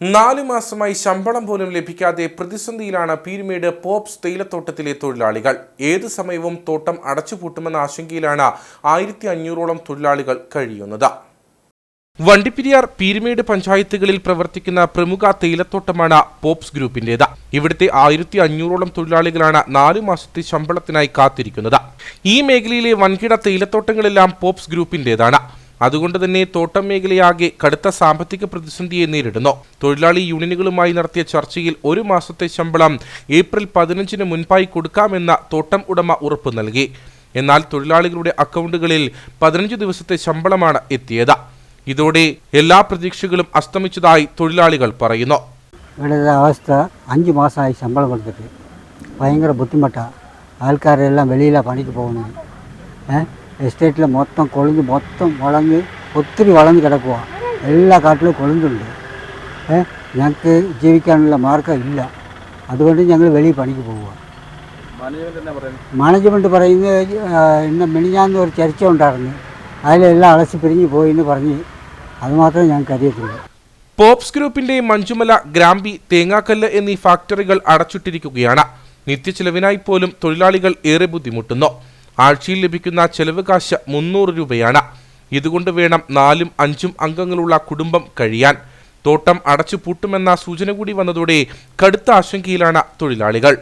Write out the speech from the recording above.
നാലു മാസമായി ശമ്പളം പോലും ലഭിക്കാതെ പ്രതിസന്ധിയിലാണ് പീരുമേട് പോപ്സ് തേയിലത്തോട്ടത്തിലെ തൊഴിലാളികൾ. ഏത് സമയവും തോട്ടം അടച്ചുപൂട്ടുമെന്ന ആശങ്കയിലാണ് ആയിരത്തി അഞ്ഞൂറോളം തൊഴിലാളികൾ കഴിയുന്നത്. വണ്ടിപ്പെരിയാർ പീരുമേട് പഞ്ചായത്തുകളിൽ പ്രവർത്തിക്കുന്ന പ്രമുഖ തേയിലത്തോട്ടമാണ് പോപ്സ് ഗ്രൂപ്പിന്റേത് ഇവിടുത്തെ ആയിരത്തി അഞ്ഞൂറോളം തൊഴിലാളികളാണ് നാലു മാസത്തെ ശമ്പളത്തിനായി കാത്തിരിക്കുന്നത്. ഈ മേഖലയിലെ വൻകിട തേയിലത്തോട്ടങ്ങളെല്ലാം പോപ്സ് ഗ്രൂപ്പിന്റേതാണ് അതുകൊണ്ട് തന്നെ തോട്ടം മേഖലയാകെ കടുത്ത സാമ്പത്തിക പ്രതിസന്ധിയെ നേരിടുന്നു. തൊഴിലാളി യൂണിയനുകളുമായി നടത്തിയ ചർച്ചയിൽ ഒരു മാസത്തെ ശമ്പളം ഏപ്രിൽ പതിനഞ്ചിന് മുൻപായി കൊടുക്കാമെന്ന തോട്ടം ഉടമ ഉറപ്പ് നൽകി. എന്നാൽ തൊഴിലാളികളുടെ അക്കൗണ്ടുകളിൽ പതിനഞ്ച് ദിവസത്തെ ശമ്പളമാണ് എത്തിയത്. ഇതോടെ എല്ലാ പ്രതീക്ഷകളും അസ്തമിച്ചതായി തൊഴിലാളികൾ പറയുന്നു. ഇവിടുത്തെ അവസ്ഥ അഞ്ച് മാസമായി ശമ്പളം കൊടുത്തിട്ട് ഭയങ്കര ബുദ്ധിമുട്ടാണ് ആൾക്കാരെല്ലാം വെളിയിലാണ് പണിക്ക് പോകുന്നത്. എസ്റ്റേറ്റിൽ മൊത്തം കൊളിഞ്ഞ് മൊത്തം വളഞ്ഞ് ഒത്തിരി വളഞ്ഞ് കിടക്കുക എല്ലാ കാട്ടിലും കൊളിഞ്ഞുണ്ട് ഏ ഞങ്ങൾക്ക് ജീവിക്കാനുള്ള മാർഗം ഇല്ല. അതുകൊണ്ട് ഞങ്ങൾ വെളിയിൽ പണിക്ക് പോവുക മാനേജ്മെന്റ് പറയുന്നത് ഇന്ന മിനിഞ്ഞാന്ന് ഒരു ചർച്ച ഉണ്ടായിരുന്നു. അതിലെല്ലാം അളച്ച് പിരിഞ്ഞ് പോയി എന്ന് പറഞ്ഞ് അതുമാത്രമേ ഞങ്ങൾക്ക് അറിയത്തുള്ളൂ. പോപ്സ് ഗ്രൂപ്പിന്റെ മഞ്ചുമല ഗ്രാമ്പി തേങ്ങാക്കല്ല് എന്നീ ഫാക്ടറികൾ അടച്ചിട്ടിരിക്കുകയാണ്. നിത്യച്ചെലവിനായി പോലും തൊഴിലാളികൾ ഏറെ ബുദ്ധിമുട്ടുന്നു. ആഴ്ചയിൽ ലഭിക്കുന്ന ചെലവ് കാശ് മുന്നൂറ് രൂപയാണ്. ഇതുകൊണ്ട് വേണം നാലും അഞ്ചും അംഗങ്ങളുള്ള കുടുംബം കഴിയാൻ. തോട്ടം അടച്ചു പൂട്ടുമെന്ന സൂചന കൂടി വന്നതോടെ കടുത്ത ആശങ്കയിലാണ് തൊഴിലാളികൾ.